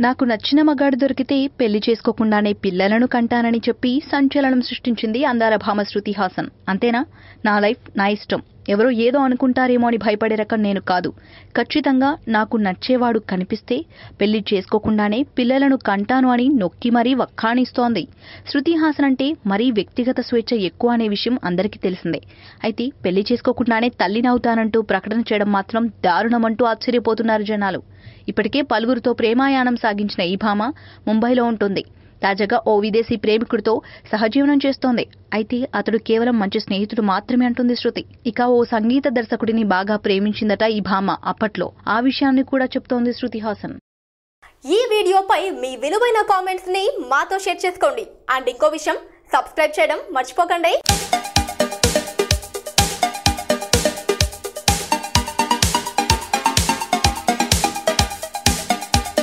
నాకు నచ్చిన మగాడు దొరికితే పెళ్ళి చేసుకోకుండానే పిల్లలను కంటానని చెప్పి సంచలనం సృష్టించింది అందాల భామ శృతి హాసన్. అంతేనా? నా లైఫ్ నా ఇష్టం. ఎవరో ఏదో అనుకుంటారేమో అని భయపడే రకం నేను కాదు. ఖచ్చితంగా నాకు నచ్చేవాడు కనిపిస్తే పెళ్ళి చేసుకోకుండానే పిల్లలను కంటాను అని నొక్కి మరీ వక్కాణిస్తోంది. శృతి హాసన్ అంటే మరీ వ్యక్తిగత స్వేచ్ఛ ఎక్కువ అనే విషయం అందరికీ తెలిసిందే. అయితే పెళ్ళి చేసుకోకుండానే తల్లినవుతానంటూ ప్రకటన చేయడం మాత్రం దారుణమంటూ ఆశ్చర్యపోతున్నారు జనాలు. ఇప్పటికే పలువురితో ప్రేమాయాణం సాగించిన ఈ భామ ముంబైలో ఉంటుంది. తాజాగా ఓ విదేశీ ప్రేమికుడితో సహజీవనం చేస్తోంది. అయితే అతడు కేవలం మంచి స్నేహితుడు మాత్రమే అంటుంది శృతి. ఇక ఓ సంగీత దర్శకుడిని బాగా ప్రేమించిందట ఈ భామ అప్పట్లో. ఆ విషయాన్ని కూడా చెప్తోంది శృతి హాసన్. ఈ వీడియోపై మీ విలువైన కామెంట్స్ని మాతో షేర్ చేసుకోండి. అండ్ ఇంకో విషయం సబ్స్క్రైబ్ చేయడం మర్చిపోకండి.